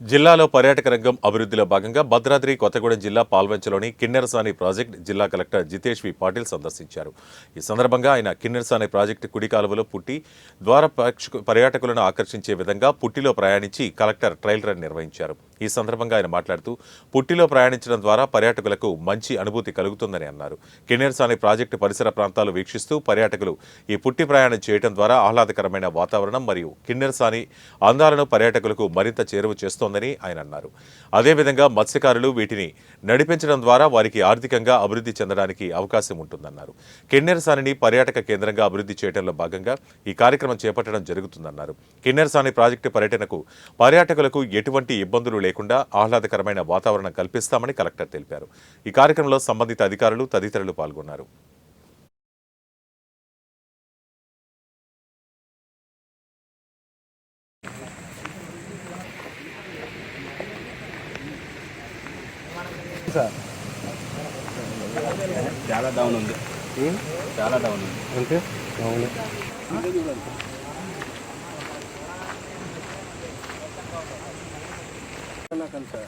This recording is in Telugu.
జిల్లాలో పర్యాటక రంగం అభివృద్ధిలో భాగంగా భద్రాద్రి కొత్తగూడెం జిల్లా పాల్వంచలోని కిన్నెరసాని ప్రాజెక్ట్ జిల్లా కలెక్టర్ జితేష్ వి పాటిల్ సందర్శించారు. ఈ సందర్భంగా ఆయన కిన్నెరసాని ప్రాజెక్టు కుడి కాలువలో పుట్టి ద్వారా పర్యాటకులను ఆకర్షించే విధంగా పుట్టిలో ప్రయాణించి కలెక్టర్ ట్రయల్ రన్ నిర్వహించారు. ఈ సందర్భంగా ఆయన మాట్లాడుతూ పుట్టిలో ప్రయాణించడం ద్వారా పర్యాటకులకు మంచి అనుభూతి కలుగుతుందని అన్నారు. కిన్నెరసాని ప్రాజెక్టు పరిసర ప్రాంతాలు వీక్షిస్తూ పర్యాటకులు ఈ పుట్టి ప్రయాణం చేయడం ద్వారా ఆహ్లాదకరమైన వాతావరణం మరియు కిన్నెరసాని అందాలను పర్యాటకులకు మరింత చేరువ చేస్తోందని ఆయన అన్నారు. అదేవిధంగా మత్స్యకారులు వీటిని నడిపించడం ద్వారా వారికి ఆర్థికంగా అభివృద్ధి చెందడానికి అవకాశం ఉంటుందన్నారు. కిన్నెరసానిని పర్యాటక కేంద్రంగా అభివృద్ధి చేయడంలో భాగంగా ఈ కార్యక్రమం చేపట్టడం జరుగుతుందన్నారు. కిన్నెరసాని ప్రాజెక్టు పర్యటనకు పర్యాటకులకు ఎటువంటి ఇబ్బందులు లేకుండా ఆహ్లాదకరమైన వాతావరణం కల్పిస్తామని కలెక్టర్ తెలిపారు. ఈ కార్యక్రమంలో సంబంధిత అధికారులు తదితరులు పాల్గొన్నారు. చాలా డౌన్ ఉంది. చాలా డౌన్ ఉంది. అంటే? Una cantada.